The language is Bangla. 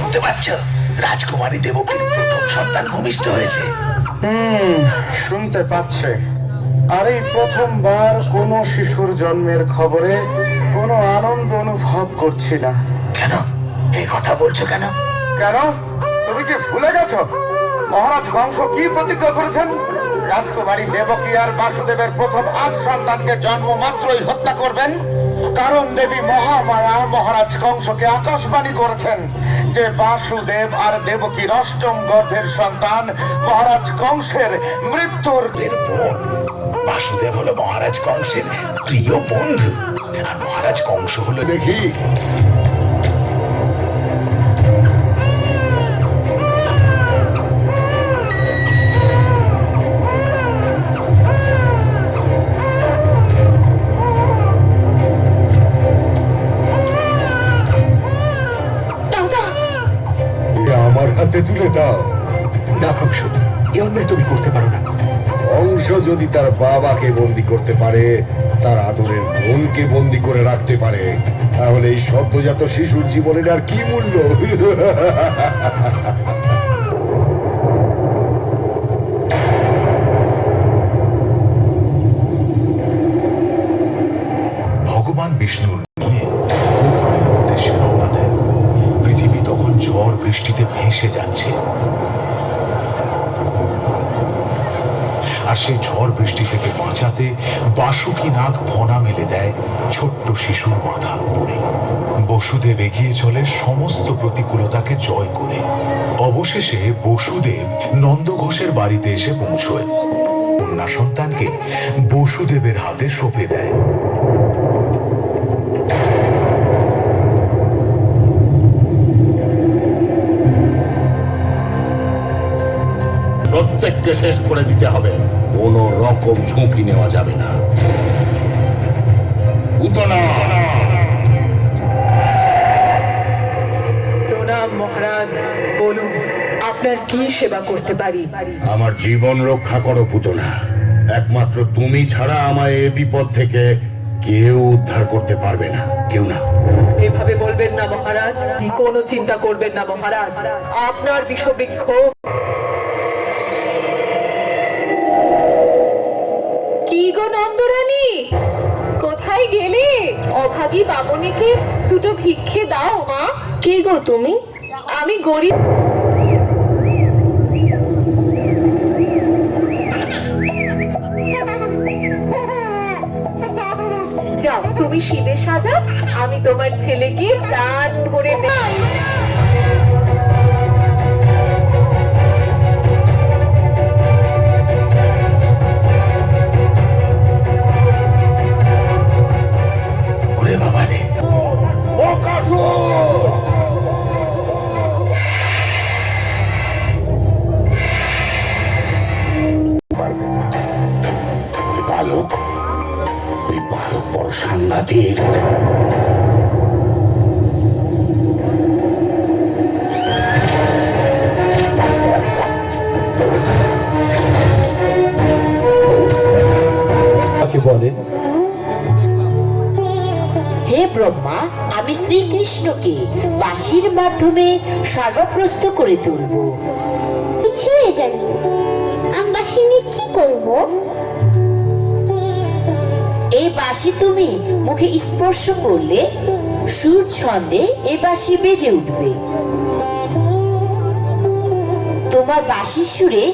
শুনতে পাচ্ছ? রাজকুমারী দেবকীর প্রথম সন্তান ভূমিষ্ঠ হয়েছে। হুম শুনতে পাচ্ছে। আর এই প্রথমবার কোনো শিশুর জন্মের খবরে কোনো আনন্দ অনুভব করছি না। কেন? এই কথা বলছো কেন? কেন? তুমি কি ভুলে গেছো? মহারাজ কংস কি প্রতিজ্ঞা করেছেন? রাজকুমারী দেবকী আর বাসুদেবের প্রথম আট সন্তানকে জন্ম মাত্রই হত্যা করবেন। কারণ দেবী মহামায়া মহারাজ কংসকে আকাশবাণী করেছেন যে বাসুদেব আর দেবকীর অষ্টম গর্ভের সন্তান মহারাজ কংসের মৃত্যুর বোন। বাসুদেব হলো মহারাজ কংসের প্রিয় বন্ধু। আর মহারাজ কংস হলো দেখি। হাতে তুলে দাও। না কংস এ অন্যায় তুমি করতে পারো না। অংশ যদি তার বাবাকে বন্দি করতে পারে তার আদরের বোনকে বন্দি করে রাখতে পারে তাহলে এই সদ্যজাত শিশুর জীবনের আর কি মূল্য? ভগবান বিষ্ণুর বৃষ্টিতে ভেসে যাচ্ছে। আর সেই ঝড় বৃষ্টি থেকে বাঁচাতে বাসুকি নাগ ফনা মেলে দেয় ছোট্ট শিশুর মাথার উপরে। বসুদেব এগিয়ে চলে সমস্ত প্রতিকূলতাকে জয় করে। অবশেষে বসুদেব নন্দ ঘোষের বাড়িতে এসে পৌঁছয়। কন্যা সন্তানকে বসুদেবের হাতে সঁপে দেয়। প্রত্যেককে শেষ করে দিতে হবে। কোনো রকম ঝুঁকি নেওয়া যাবে না। প্রণাম মহারাজ বলুন আপনার কি সেবা করতে পারি? আমার জীবন রক্ষা করো পুতনা। একমাত্র তুমি ছাড়া আমায় এ বিপদ থেকে কেউ উদ্ধার করতে পারবে না। কেউ না। এভাবে বলবেন না মহারাজ কোনো চিন্তা করবেন না মহারাজ। আপনার বিষবৃক্ষ কোথায় গেলে? অভাগী বামনীকে দুটো ভিক্ষে দাও মা। কে গো তুমি? আমি গরিব। যাও তুমি শীতে সাজা আমি তোমার ছেলেকে প্রাণ ভরে দেব। বড় সাংঘাতিক হে ব্রহ্মা আমি শ্রীকৃষ্ণকে বাঁশির মাধ্যমে সর্বপ্রস্ত করে তুলব। ছেড়ে জানি আমি বাসি নিয়ে কি করব? বাঁশি তুমি মুখে স্পর্শ করলে সুর ছন্দে এ বাঁশি বেজে উঠবে। তোমার বাঁশির সুরে